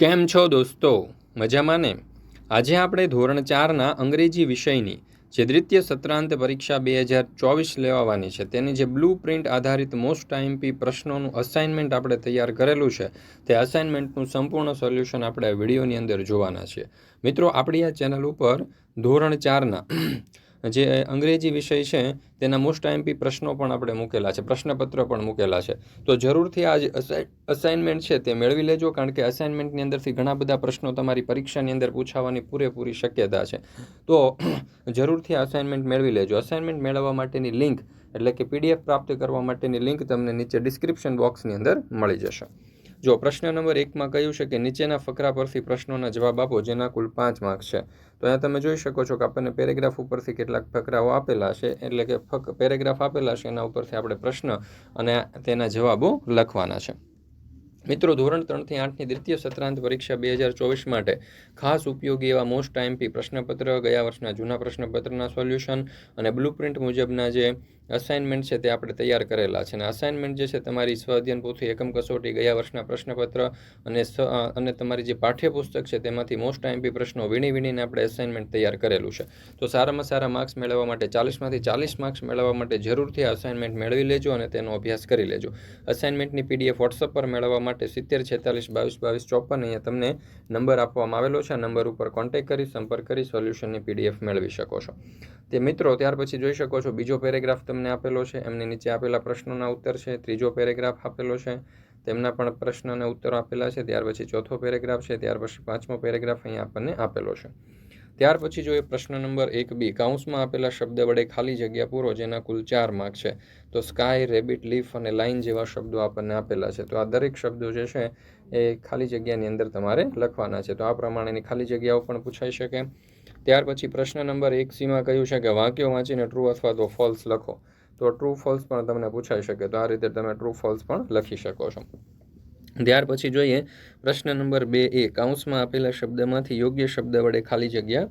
કેમ છો દોસ્તો? મજામાં ને? આજે આપણે ધોરણ ચારના અંગ્રેજી વિષયની જે દ્વિતીય સત્રાંત પરીક્ષા બે હજાર ચોવીસ લેવાવાની છે, તેની જે બ્લુ પ્રિન્ટ આધારિત મોસ્ટ આઈએમપી પ્રશ્નોનું અસાઇનમેન્ટ આપણે તૈયાર કરેલું છે, તે અસાઇનમેન્ટનું સંપૂર્ણ સોલ્યુશન આપણે વિડીયોની અંદર જોવાના છે. મિત્રો, આપણી આ ચેનલ ઉપર ધોરણ ચારના જે અંગ્રેજી વિષય છે, તેના મોસ્ટ આઈએમપી પ્રશ્નો પણ આપણે મૂકેલા છે, પ્રશ્નપત્ર પણ મૂકેલા છે. તો જરૂરથી આ જે અસાઇનમેન્ટ છે તે મેળવી લેજો, કારણ કે અસાઇનમેન્ટની અંદરથી ઘણા બધા પ્રશ્નો તમારી પરીક્ષાની અંદર પૂછાવાની પૂરેપૂરી શક્યતા છે. તો જરૂરથી અસાઇનમેન્ટ મેળવી લેજો. અસાઇનમેન્ટ મેળવવા માટેની લિંક એટલે કે પીડીએફ પ્રાપ્ત કરવા માટેની લિંક તમને નીચે ડિસ્ક્રિપ્શન બોક્સની અંદર મળી જશે. જો પ્રશ્ન નંબર એકમાં કહ્યું છે કે નીચેના ફકરા પરથી પ્રશ્નોના જવાબ આપો, જેના કુલ પાંચ માર્ક છે. તો અહીંયા તમે જોઈ શકો છો કે આપણને પેરેગ્રાફ ઉપરથી કેટલાક ફકરાઓ આપેલા છે, એટલે કે ફક પેરેગ્રાફ આપેલા છે, એના ઉપરથી આપણે પ્રશ્ન અને તેના જવાબો લખવાના છે. મિત્રો, ધોરણ ત્રણથી આઠની દ્વિતીય સત્રાંત પરીક્ષા બે હજાર ચોવીસ માટે ખાસ ઉપયોગી એવા મોસ્ટ આઈએમપી પ્રશ્નપત્ર, ગયા વર્ષના જૂના પ્રશ્નપત્રના સોલ્યુશન અને બ્લુપ્રિન્ટ મુજબના જે અસાઇનમેન્ટ છે તે આપણે તૈયાર કરેલા છે. અને અસાઇનમેન્ટ જે છે તમારી સ્વ અધ્યયન પોથી એકમ કસોટી ગયા વર્ષના પ્રશ્નપત્ર અને અને તમારી જે પાઠ્યપુસ્તક છે તેમાંથી મોસ્ટ આઈએમપી પ્રશ્નો વીણી વીણીને આપણે અસાઇનમેન્ટ તૈયાર કરેલું છે. તો સારામાં સારા માર્ક્સ મેળવવા માટે ચાલીસમાંથી ચાલીસ માર્ક્સ મેળવવા માટે જરૂરથી અસાઇનમેન્ટ મેળવી લેજો અને તેનો અભ્યાસ કરી લેજો. અસાઇનમેન્ટની પીડીએફ વોટ્સઅપ પર મેળવવા માટે સિત્તેર, છેતાલીસ, બાવીસ બાવીસ, ચોપન અહીંયા તમને નંબર આપવામાં આવેલો છે. નંબર ઉપર કોન્ટેક કરી, સંપર્ક કરી સોલ્યુશનની પીડીએફ મેળવી શકો છો. તે મિત્રો, ત્યાર પછી જોઈ શકો છો બીજો પેરેગ્રાફ તમને આપેલો છે, એમની નીચે આપેલા પ્રશ્નોના ઉત્તર છે, ત્રીજો પેરેગ્રાફ આપેલો છે, તેમના પણ પ્રશ્ન અને ઉત્તરો આપેલા છે, ત્યાર પછી ચોથો પેરેગ્રાફ છે, ત્યાર પછી પાંચમો પેરેગ્રાફ અહીંયા આપણને આપેલો છે. ત્યાર પછી જોઈએ પ્રશ્ન નંબર એક બી કાઉન્સમાં આપેલા શબ્દ વડે ખાલી જગ્યા પૂરો જેના કુલ ચાર માર્ક છે, તો સ્કાય રેબિટ લીફ અને લાઇન જેવા શબ્દો આપણને આપેલા છે. તો આ દરેક શબ્દો જે છે એ ખાલી જગ્યાની અંદર તમારે લખવાના છે. તો આ પ્રમાણેની ખાલી જગ્યાઓ પણ પૂછાઈ શકે. ત્યાર પછી પ્રશ્ન નંબર એક સીમાં કહ્યું છે કે વાક્યો વાંચીને ટ્રુ અથવા તો ફોલ્સ લખો. તો ટ્રુ ફોલ્સ પણ તમને પૂછાઈ શકે. તો આ રીતે તમે ટ્રુ ફોલ્સ પણ લખી શકો છો. ત્યાર પછી જોઈએ પ્રશ્ન નંબર બે એ કાઉન્સમાં આપેલા શબ્દમાંથી યોગ્ય શબ્દ વડે ખાલી જગ્યા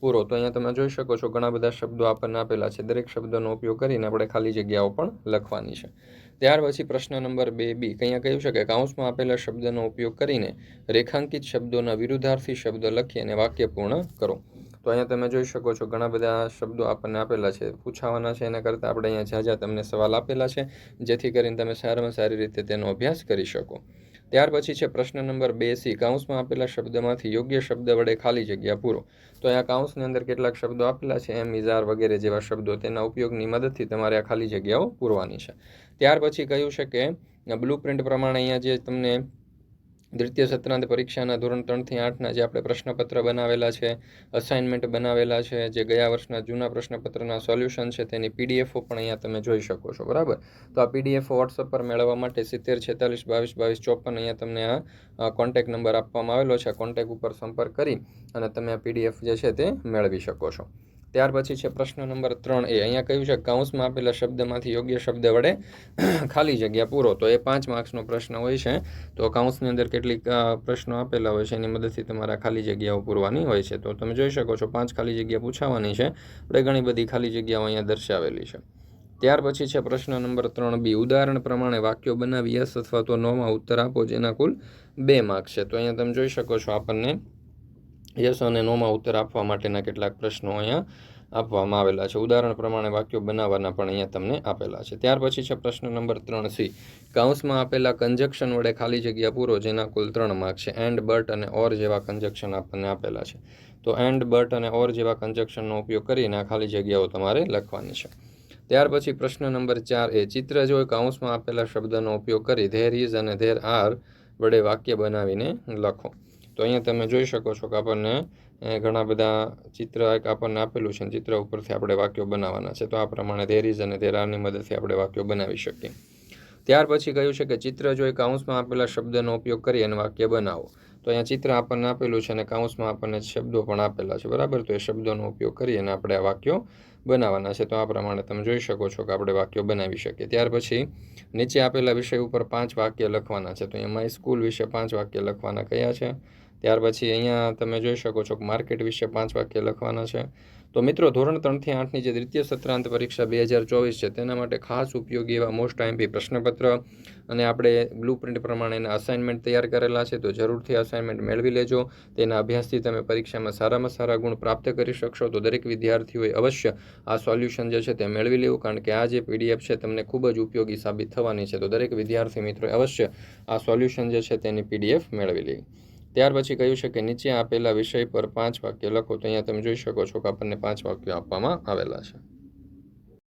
પૂરો. તો અહીંયા તમે જોઈ શકો છો, ઘણા બધા શબ્દો આપણને આપેલા છે. દરેક શબ્દનો ઉપયોગ કરીને આપણે ખાલી જગ્યાઓ પણ લખવાની છે. ત્યાર પછી પ્રશ્ન નંબર બે બી અહીંયા કહ્યું છે કે કાઉન્સમાં આપેલા શબ્દનો ઉપયોગ કરીને રેખાંકિત શબ્દોના વિરુદ્ધાર્થી શબ્દ લખી અને વાક્ય પૂર્ણ કરો. તો અહીંયા તમે જોઈ શકો છો, ઘણા બધા શબ્દો આપણને આપેલા છે. પૂછાવાના છે એના કરતાં આપણે અહીંયા જ્યાં જ્યાં તમને સવાલ આપેલા છે, જેથી કરીને તમે સારામાં સારી રીતે તેનો અભ્યાસ કરી શકો. ત્યાર પછી છે પ્રશ્ન નંબર બે સી, કાઉન્સમાં આપેલા શબ્દમાંથી યોગ્ય શબ્દ વડે ખાલી જગ્યા પૂરો. તો અહીંયા કાઉન્સની અંદર કેટલાક શબ્દો આપેલા છે, એમ, ઇઝાર વગેરે જેવા શબ્દો, તેના ઉપયોગની મદદથી તમારે આ ખાલી જગ્યાઓ પૂરવાની છે. ત્યાર પછી કહ્યું છે કે બ્લુ પ્રિન્ટ પ્રમાણે અહીંયા જે તમને દ્વિતીય સત્રાંત પરીક્ષાના ધોરણ ત્રણથી આઠના જે આપણે પ્રશ્નપત્ર બનાવેલા છે અસાઇનમેન્ટ બનાવેલા છે, જે ગયા વર્ષના જૂના પ્રશ્નપત્રના સોલ્યુશન છે, તેની પીડીએફઓ પણ અહીંયા તમે જોઈ શકો છો, બરાબર? તો આ પીડીએફઓ વોટ્સઅપ પર મેળવવા માટે સિત્તેર, છેતાલીસ, બાવીસ બાવીસ, ચોપન અહીંયા તમને આ કોન્ટેક નંબર આપવામાં આવેલો છે. કોન્ટેક ઉપર સંપર્ક કરી અને તમે આ પીડીએફ જે છે તે મેળવી શકો છો. ત્યાર પછી છે પ્રશ્ન નંબર ત્રણ એ. અહીંયા કહ્યું છે કાઉન્સમાં આપેલા શબ્દમાંથી યોગ્ય શબ્દ વડે ખાલી જગ્યા પૂરો. તો એ પાંચ માર્ક્સનો પ્રશ્ન હોય છે. તો કાઉન્સની અંદર કેટલીક પ્રશ્નો આપેલા હોય છે. એની મદદથી તમારા ખાલી જગ્યાઓ પૂરવાની હોય છે. તો તમે જોઈ શકો છો, પાંચ ખાલી જગ્યા પૂછાવાની છે. આપણે ઘણી બધી ખાલી જગ્યાઓ અહીંયા દર્શાવેલી છે. ત્યાર પછી છે પ્રશ્ન નંબર ત્રણ બી. ઉદાહરણ પ્રમાણે વાક્યો બનાવી યસ અથવા તો નોમાં ઉત્તર આપો, જેના કુલ બે માર્ક્સ છે. તો અહીંયા તમે જોઈ શકો છો આપણને યસ અને નોમાં ઉત્તર આપવા માટેના કેટલાક પ્રશ્નો અહીંયા આપવામાં આવેલા છે. ઉદાહરણ પ્રમાણે વાક્યો બનાવવાના પણ અહીંયા તમને આપેલા છે. ત્યાર પછી છે પ્રશ્ન નંબર ત્રણ સી. કાઉન્સમાં આપેલા કન્જક્શન વડે ખાલી જગ્યા પૂરો જેના કુલ ત્રણ માર્ક છે. એન્ડ બટ અને ઓર જેવા કન્જક્શન આપણને આપેલા છે. તો એન્ડ બટ અને ઓર જેવા કન્જક્શનનો ઉપયોગ કરીને આ ખાલી જગ્યાઓ તમારે લખવાની છે. ત્યાર પછી પ્રશ્ન નંબર ચાર એ, ચિત્ર જો કાઉન્સમાં આપેલા શબ્દનો ઉપયોગ કરી ધેર ઇઝ અને ધેર આર વડે વાક્ય બનાવીને લખો. તો અહીંયા તમે જોઈ શકો છો કે આપણને ઘણા બધા ચિત્ર એક આપણને આપેલું છે ચિત્ર ઉપરથી આપણે વાક્યો બનાવવાના છે. તો આ પ્રમાણે ધેર અને ધેર મદદથી આપણે વાક્યો બનાવી શકીએ. ત્યાર પછી કહ્યું છે કે ચિત્ર જો એક કાઉન્સમાં આપેલા શબ્દનો ઉપયોગ કરી અને વાક્ય બનાવો. તો અહીંયા ચિત્ર આપણને આપેલું છે અને કાઉન્સમાં આપણને શબ્દો પણ આપેલા છે. બરાબર? તો એ શબ્દોનો ઉપયોગ કરી અને આપણે આ વાક્યો બનાવવાના છે. તો આ પ્રમાણે તમે જોઈ શકો છો કે આપણે વાક્યો બનાવી શકીએ. ત્યાર પછી નીચે આપેલા વિષય ઉપર પાંચ વાક્ય લખવાના છે. તો અહીંયા સ્કૂલ વિશે પાંચ વાક્ય લખવાના કયા છે? ત્યાર પછી અહીંયા તમે જોઈ શકો છો કે માર્કેટ વિશે પાંચ વાક્ય લખવાના છે. તો મિત્રો, ધોરણ ત્રણથી આઠની જે દ્વિતીય સત્રાંત પરીક્ષા બે હજાર ચોવીસ છે, તેના માટે ખાસ ઉપયોગી એવા મોસ્ટ આઈએમપી પ્રશ્નપત્ર અને આપણે બ્લુ પ્રિન્ટ પ્રમાણેના અસાઇનમેન્ટ તૈયાર કરેલા છે. તો જરૂરથી અસાઇનમેન્ટ મેળવી લેજો. તેના અભ્યાસથી તમે પરીક્ષામાં સારામાં સારા ગુણ પ્રાપ્ત કરી શકશો. તો દરેક વિદ્યાર્થીઓએ અવશ્ય આ સોલ્યુશન જે છે તે મેળવી લેવું, કારણ કે આ જે પીડીએફ છે તમને ખૂબ જ ઉપયોગી સાબિત થવાની છે. તો દરેક વિદ્યાર્થી મિત્રોએ અવશ્ય આ સોલ્યુશન જે છે તેની પીડીએફ મેળવી લેવી. ત્યાર પછી કહ્યું છે કે નીચે આપેલા વિષય પર પાંચ વાક્ય લખો તો અહીંયા તમે જોઈ શકો છો કે આપણને પાંચ વાક્યો આપવામાં આવેલા છે.